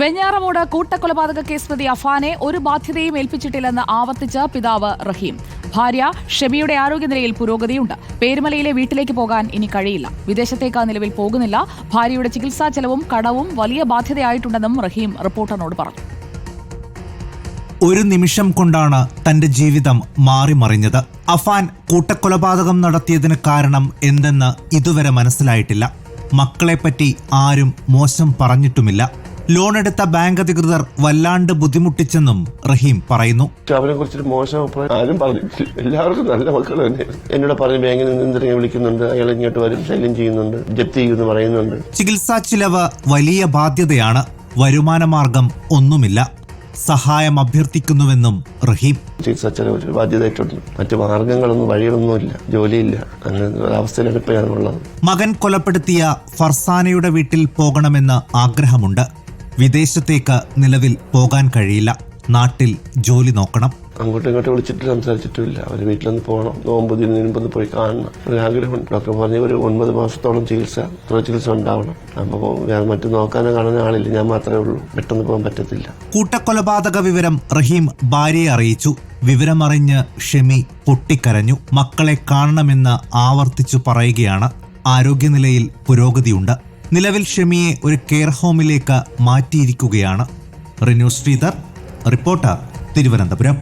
Venjaramoodu കൂട്ടക്കൊലപാതക case പ്രതി അഫാനെ ഒരു ബാധ്യതയും ഏൽപ്പിച്ചിട്ടില്ലെന്ന് ആവർത്തിച്ച് പിതാവ് റഹീം. ഭാര്യ ഷെമിയുടെ ആരോഗ്യനിലയിൽ പുരോഗതിയുണ്ട്. പേരുമലയിലെ വീട്ടിലേക്ക് പോകാൻ ഇനി കഴിയില്ല. വിദേശത്തേക്ക് നിലവിൽ പോകുന്നില്ല. ഭാര്യയുടെ ചികിത്സാ ചെലവും കടവും വലിയ ബാധ്യതയായിട്ടുണ്ടെന്നും റഹീം റിപ്പോർട്ടറിനോട് പറഞ്ഞു. ഒരു നിമിഷം കൊണ്ടാണ് തന്റെ ജീവിതം മാറിമറിഞ്ഞത്. അഫാൻ കൂട്ടക്കൊലപാതകം നടത്തിയതിന് കാരണം എന്തെന്ന് ഇതുവരെ മനസ്സിലായിട്ടില്ല. മക്കളെപ്പറ്റി ആരും മോശം പറഞ്ഞിട്ടുമില്ല. ലോണെടുത്ത ബാങ്ക് അധികൃതർ വല്ലാണ്ട് ബുദ്ധിമുട്ടിച്ചെന്നും റഹീം പറയുന്നു. അവനെ കുറിച്ചൊരു മോശം അഭിപ്രായം ആരും പറഞ്ഞിട്ടില്ല എല്ലാവർക്കും നല്ല മക്കൾ തന്നെ എന്നോട് പറഞ്ഞ് ബാങ്കിൽ നിന്ന് എന്തിനെ വിളിക്കുന്നുണ്ട്? അയാൾ ഇങ്ങോട്ട് വരും ശല്യം ചെയ്യുന്നുണ്ട് ജപ്തി ചെയ്യുമെന്ന് പറയുന്നുണ്ട്. ചികിത്സാ ചിലവ് വലിയ ബാധ്യതയാണ്. വരുമാനമാർഗം ഒന്നുമില്ല. സഹായം അഭ്യർത്ഥിക്കുന്നുവെന്നും റഹീം. ചികിത്സാ ചെലവ് ബാധ്യതയായിട്ടുണ്ട്. മറ്റു മാർഗങ്ങളൊന്നും വഴികളൊന്നുമില്ല. ജോലിയില്ല. അങ്ങനെ അവസ്ഥയിലാണ് ഇപ്പോൾ ഞാനുള്ളത്. മകൻ കൊലപ്പെടുത്തിയ ഫർസാനയുടെ വീട്ടിൽ പോകണമെന്ന് ആഗ്രഹമുണ്ട്. വിദേശത്തേക്ക് നിലവിൽ പോകാൻ കഴിയില്ല. നാട്ടിൽ ജോലി നോക്കണം. അങ്ങോട്ടും ഇങ്ങോട്ടും വിളിച്ചിട്ട് സംസാരിച്ചിട്ടുമില്ല. അവർ വീട്ടിലൊന്ന് പോകണം. നോമ്പ് ഇതിന് പോയി കാണണം. ഒരു ആഗ്രഹമുണ്ട്. ഡോക്ടർ പറഞ്ഞ ഒരു ഒൻപത് മാസത്തോളം ചികിത്സ ചികിത്സ ഉണ്ടാവണം. അപ്പോൾ ഞാൻ മറ്റു നോക്കാനോ കാണാനോ ആളില്ല. ഞാൻ മാത്രമേ ഉള്ളൂ. പെട്ടെന്ന് പോകാൻ പറ്റത്തില്ല. കൂട്ടക്കൊലപാതക വിവരം റഹീം ഭാര്യയെ അറിയിച്ചു. വിവരമറിഞ്ഞ് ഷെമി പൊട്ടിക്കരഞ്ഞു. മക്കളെ കാണണമെന്ന് ആവർത്തിച്ചു പറയുകയാണ്. ആരോഗ്യനിലയിൽ പുരോഗതിയുണ്ട്. നിലവിൽ ഷെമിയെ ഒരു കെയർ ഹോമിലേക്ക് മാറ്റിയിരിക്കുകയാണ്. റിനു ശ്രീധർ റിപ്പോർട്ടർ തിരുവനന്തപുരം.